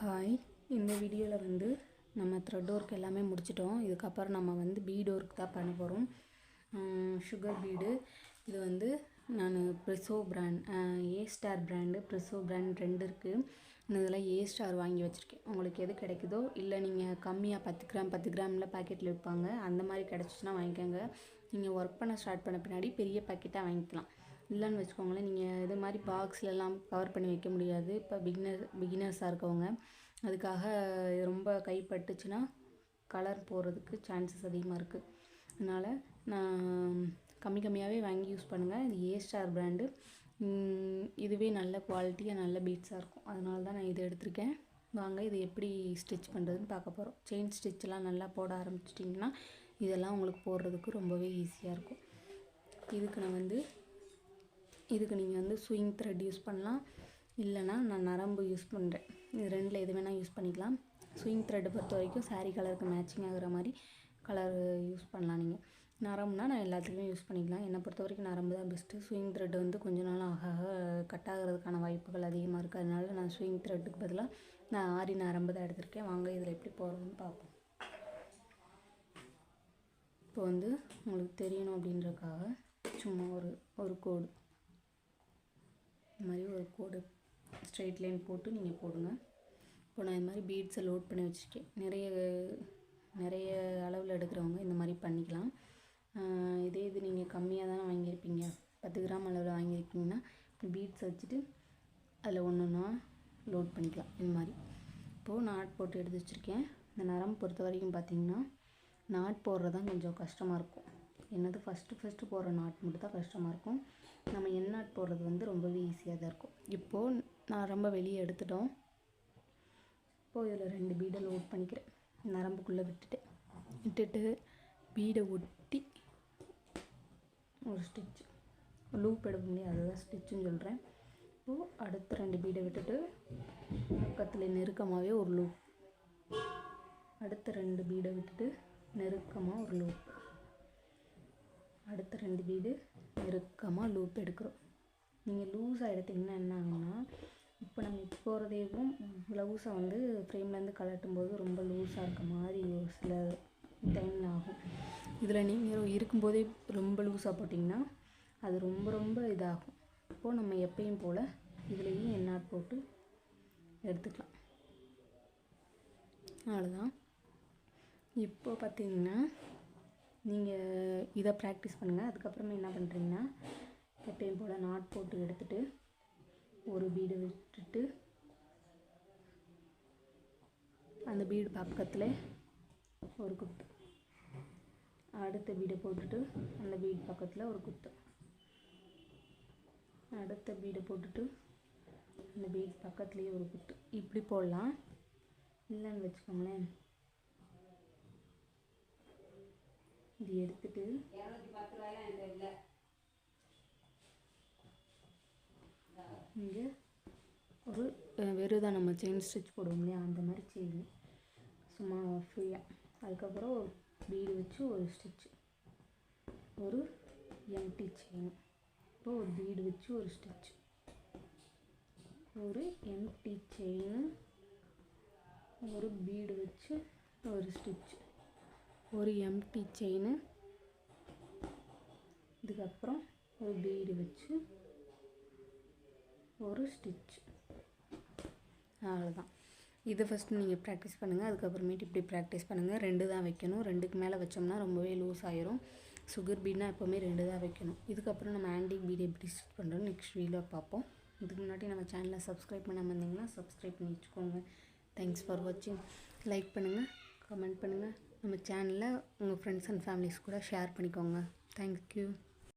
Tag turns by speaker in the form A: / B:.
A: Hi இந்த வீடியோவில் வந்து நம்ம த்ரெட் ஒர்க் எல்லாமே முடிச்சிட்டோம். இதுக்கப்புறம் நம்ம வந்து பீட் ஒர்க் தான் பண்ண போகிறோம் சுகர் பீடு இது வந்து நான் ப்ரிசோ பிராண்ட் ஏ ஸ்டார் பிராண்டு ப்ரிசோ பிராண்ட் ரெண்டு இருக்குது இந்த இதெல்லாம் ஏ ஸ்டார் வாங்கி வச்சுருக்கேன். உங்களுக்கு எது கிடைக்குதோ இல்லை நீங்கள் கம்மியாக பத்து கிராம் பத்து கிராமில் பாக்கெட்டில் விற்பாங்க அந்த மாதிரி கிடச்சிச்சின்னா வாங்கிக்கோங்க. நீங்கள் ஒர்க் பண்ண ஸ்டார்ட் பண்ண பின்னாடி பெரிய பாக்கெட்டாக வாங்கிக்கலாம். இல்லைன்னு வச்சுக்கோங்களேன். நீங்கள் இது மாதிரி பாக்ஸ்லலாம் கவர் பண்ணி வைக்க முடியாது. இப்போ பிகினர் பிகினர்ஸாக இருக்கவங்க. அதுக்காக இது ரொம்ப கைப்பட்டுச்சுன்னா கலர் போகிறதுக்கு சான்சஸ் அதிகமாக இருக்குது அதனால் நான் கம்மி கம்மியாகவே வாங்கி யூஸ் பண்ணுங்கள் இது ஏ ஸ்டார் பிராண்டு இதுவே நல்ல குவாலிட்டியாக நல்ல பீட்ஸாக இருக்கும். அதனால தான் நான் இதை எடுத்திருக்கேன். வாங்க இது எப்படி ஸ்டிச் பண்ணுறதுன்னு பார்க்க போகிறோம் செயின் ஸ்டிச்செலாம் நல்லா போட ஆரம்பிச்சிட்டிங்கன்னா இதெல்லாம் உங்களுக்கு போடுறதுக்கு ரொம்பவே ஈஸியாக இருக்கும். இதுக்கு நான் வந்து இதுக்கு நீங்கள் வந்து ஸ்விங் த்ரெட் யூஸ் பண்ணலாம். இல்லைனா நான் நரம்பு யூஸ் பண்ணுறேன் இது ரெண்டில் எது வேணால் யூஸ் பண்ணிக்கலாம். ஸ்விங் த்ரெட்டு பொறுத்த வரைக்கும் சாரீ கலருக்கு மேட்சிங் ஆகிற மாதிரி கலர் யூஸ் பண்ணலாம் நீங்கள் நரம்புனா நான் எல்லாத்துலேயும் யூஸ் பண்ணிக்கலாம். என்னை பொறுத்த வரைக்கும் நரம்பு தான் பெஸ்ட்டு ஸ்விங் த்ரெட் வந்து கொஞ்ச நாள் ஆக ஆக கட் ஆகிறதுக்கான வாய்ப்புகள் அதிகமாக இருக்குது அதனால நான் ஸ்விங் த்ரெட்டுக்கு பதிலாக நான் ஆரி நரம்பு தான் எடுத்திருக்கேன். வாங்க இதில் எப்படி போகிறதுன்னு பார்ப்போம். இப்போ வந்து உங்களுக்கு தெரியணும் அப்படின்றக்காக சும்மா ஒரு ஒரு கோடு. இந்த மாதிரி ஒரு கோடு ஸ்ட்ரெயிட் லைன் போட்டு நீங்கள் போடுங்க. இப்போ நான் இந்த மாதிரி பீட்ஸை லோட் பண்ணி வச்சுருக்கேன். நிறைய நிறைய அளவில் எடுக்கிறவங்க இந்த மாதிரி பண்ணிக்கலாம். இதே இது நீங்கள் கம்மியாக தானே வாங்கியிருப்பீங்க. பத்து கிராம் அளவில் வாங்கியிருக்கீங்கன்னா பீட்ஸை வச்சுட்டு அதில் ஒன்று ஒன்றா லோட் பண்ணிக்கலாம். இந்த மாதிரி. இப்போது நாட் போட்டு எடுத்து வச்சுருக்கேன். இந்த நரம்பு பொறுத்த வரைக்கும் பார்த்திங்கன்னா நாட் போடுறது தான் கொஞ்சம் கஷ்டமாக இருக்கும். என்னது ஃபஸ்ட்டு ஃபஸ்ட்டு போடுற நாட் மட்டும் தான் கஷ்டமாக இருக்கும். நம்ம எண்ணாட் போடுறது வந்து ரொம்பவே ஈஸியாக தான் இருக்கும். இப்போது நான் ரொம்ப வெளியே எடுத்துட்டோம். இப்போது இதில் ரெண்டு பீடை லோட் பண்ணிக்கிறேன். நரம்புக்குள்ளே விட்டுட்டு விட்டுட்டு பீடை ஒட்டி ஒரு ஸ்டிச் லூப் எடுக்க முடியாது அதுதான் ஸ்டிச்சுன்னு சொல்கிறேன் இப்போது அடுத்த ரெண்டு பீடை விட்டுட்டு பக்கத்தில் நெருக்கமாகவே ஒரு லூப் அடுத்த ரெண்டு பீடை விட்டுட்டு நெருக்கமாக ஒரு லூப் அடுத்த ரெண்டு பீடு நெருக்கமாக லூப் எடுக்கிறோம். நீங்கள் லூஸாக எடுத்திங்கன்னா என்ன ஆகுன்னா இப்போ நம்ம இப்போ போகிறதேவும் ப்ளவுஸை வந்து ஃப்ரேம்லேருந்து கலட்டும் போது ரொம்ப லூஸாக இருக்க மாதிரி ஒரு சில டைமில் ஆகும். இதில் நீங்கள் இருக்கும்போதே ரொம்ப லூஸாக போட்டிங்கன்னா அது ரொம்ப ரொம்ப இதாகும். இப்போது நம்ம எப்பயும் போல் இதுலேயும் எண்ணாட் போட்டு எடுத்துக்கலாம். அவ்வளோதான் இப்போ பார்த்திங்கன்னா நீங்கள் இதை ப்ராக்டிஸ் பண்ணுங்கள் அதுக்கப்புறமா என்ன பண்ணுறீங்கன்னா எப்பயும் போல் நாட் போட்டு எடுத்துகிட்டு ஒரு பீடு விட்டுட்டு அந்த பீடு பக்கத்தில் ஒரு குத்து. அடுத்த பீடை போட்டுட்டு அந்த பீடு பக்கத்தில் ஒரு குத்து. அடுத்த பீடை போட்டுட்டு அந்த பீட் பக்கத்துலேயே ஒரு குத்து. இப்படி போடலாம். இல்லைன்னு வச்சுக்கோங்களேன். இது எடுத்துட்டு இங்கே ஒரு வெறுதாக நம்ம செயின் ஸ்டிச் போடுவோம் இல்லையா? அந்த மாதிரி செயின் சும்மா ஃப்ரீயாக அதுக்கப்புறம் ஒரு பீடு வச்சு ஒரு ஸ்டிச்சு ஒரு எம்டி செயின் இப்போ ஒரு பீடு வச்சு ஒரு ஸ்டிச்சு ஒரு எம்டி செயின் ஒரு பீடு வச்சு ஒரு ஸ்டிச்சு ஒரு எம்டி செயின் இதுக்கப்புறம் ஒரு பீடு வச்சு ஒரு ஸ்டிச் அவ்வளோதான் இதை ஃபஸ்ட்டு நீங்கள் ப்ராக்டிஸ் பண்ணுங்கள் அதுக்கப்புறமேட்டு இப்படி ப்ராக்டிஸ் பண்ணுங்கள் ரெண்டு தான் வைக்கணும். ரெண்டுக்கு மேலே வச்சோம்னா ரொம்பவே லூஸ் ஆயிரும். சுகர் பீட்னா எப்போவுமே ரெண்டு தான் வைக்கணும். இதுக்கப்புறம் நம்ம ஆன்டிக் பீட் எப்படி ஸ்டிச் பண்ணுறோம் நெக்ஸ்ட் வீடியோ பார்ப்போம். இதுக்கு முன்னாடி நம்ம சேனலை சப்ஸ்கிரைப் பண்ணாமல் இருந்தீங்கன்னா சப்ஸ்கிரைப் பண்ணி வச்சுக்கோங்க. தேங்க்ஸ் ஃபார் வாட்சிங் லைக் பண்ணுங்கள் கமெண்ட் பண்ணுங்கள் நம்ம சேனலில் உங்கள் ஃப்ரெண்ட்ஸ் அண்ட் ஃபேமிலிஸ் கூட ஷேர் பண்ணிக்கோங்க. Thank you